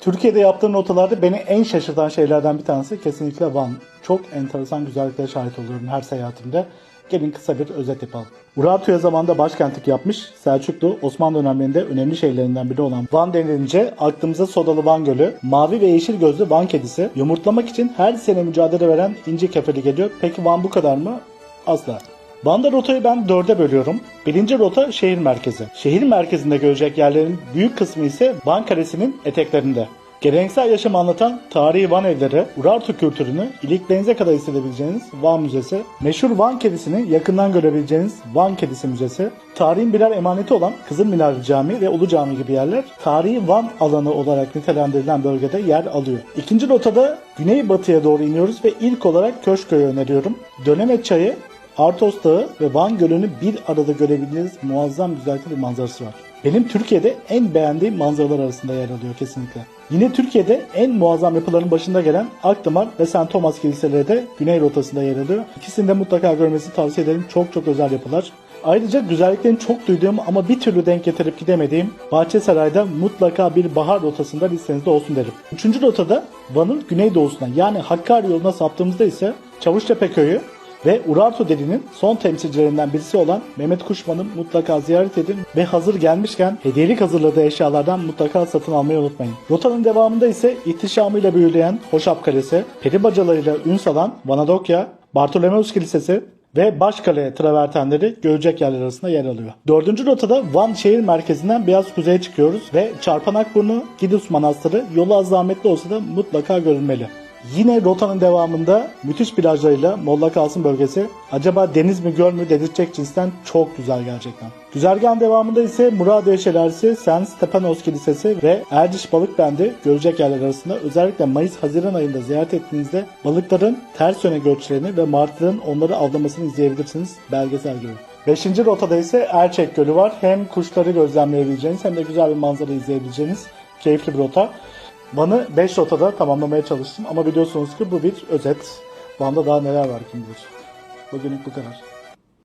Türkiye'de yaptığım rotalarda beni en şaşırtan şeylerden bir tanesi kesinlikle Van. Çok enteresan güzelliklere şahit oluyorum her seyahatimde. Gelin kısa bir özet yapalım. Urartuya zamanında başkentlik yapmış, Selçuklu, Osmanlı dönemlerinde önemli şehirlerinden biri olan Van denilince aklımıza sodalı Van Gölü, mavi ve yeşil gözlü Van kedisi, yumurtlamak için her sene mücadele veren ince kefeli geliyor. Peki Van bu kadar mı? Asla. Van'da rotayı ben dörde bölüyorum. Birinci rota şehir merkezi. Şehir merkezinde görecek yerlerin büyük kısmı ise Van Kalesi'nin eteklerinde. Geleneksel yaşamı anlatan tarihi Van evleri, Urartu kültürünü iliklerinize kadar hissedebileceğiniz Van Müzesi, meşhur Van kedisini yakından görebileceğiniz Van Kedisi Müzesi, tarihin birer emaneti olan Kızıl Minare Camii ve Ulu Cami gibi yerler tarihi Van alanı olarak nitelendirilen bölgede yer alıyor. İkinci rotada güneybatıya doğru iniyoruz ve ilk olarak Köşköy'ü öneriyorum. Döneme Çayı, Artos Dağı ve Van Gölü'nü bir arada görebildiğiniz muazzam güzellikte bir manzarası var. Benim Türkiye'de en beğendiğim manzaralar arasında yer alıyor kesinlikle. Yine Türkiye'de en muazzam yapıların başında gelen Akdamar ve St. Thomas kiliseleri de güney rotasında yer alıyor. İkisini de mutlaka görmesini tavsiye ederim. Çok çok özel yapılar. Ayrıca güzelliklerini çok duyduğum ama bir türlü denk getirip gidemediğim Bahçesaray'da mutlaka bir bahar rotasında listenizde olsun derim. Üçüncü rotada Van'ın güneydoğusuna yani Hakkari yoluna saptığımızda ise Çavuştepe Köyü, ve Urartu Deli'nin son temsilcilerinden birisi olan Mehmet Kuşman'ı mutlaka ziyaret edin ve hazır gelmişken hediyelik hazırladığı eşyalardan mutlaka satın almayı unutmayın. Rotanın devamında ise ihtişamıyla büyüleyen Hoşap Kalesi, peri bacalarıyla ün salan Vanadokya, Bartolomeus Kilisesi ve Başkale travertenleri görecek yerler arasında yer alıyor. Dördüncü rotada Van şehir merkezinden biraz kuzeye çıkıyoruz ve Çarpanakburnu, Gidus Manastırı yolu az zahmetli olsa da mutlaka görülmeli. Yine rotanın devamında müthiş plajlarıyla Molla Kalsın bölgesi acaba deniz mi göl mü dedirtecek cinsten çok güzel gerçekten. Güzergahın devamında ise Muradiye Şelalesi, Sen Stepanos Kilisesi ve Erciş Balık Bendi görecek yerler arasında özellikle Mayıs-Haziran ayında ziyaret ettiğinizde balıkların ters yöne göçlerini ve martıların onları avlamasını izleyebilirsiniz belgesel gibi. Beşinci rotada ise Erçek Gölü var. Hem kuşları gözlemleyebileceğiniz hem de güzel bir manzara izleyebileceğiniz keyifli bir rota. Van'ı 5 rotada tamamlamaya çalıştım ama biliyorsunuz ki bu bir özet. Van'da daha neler var kim bilir. Bugünlük bu kadar.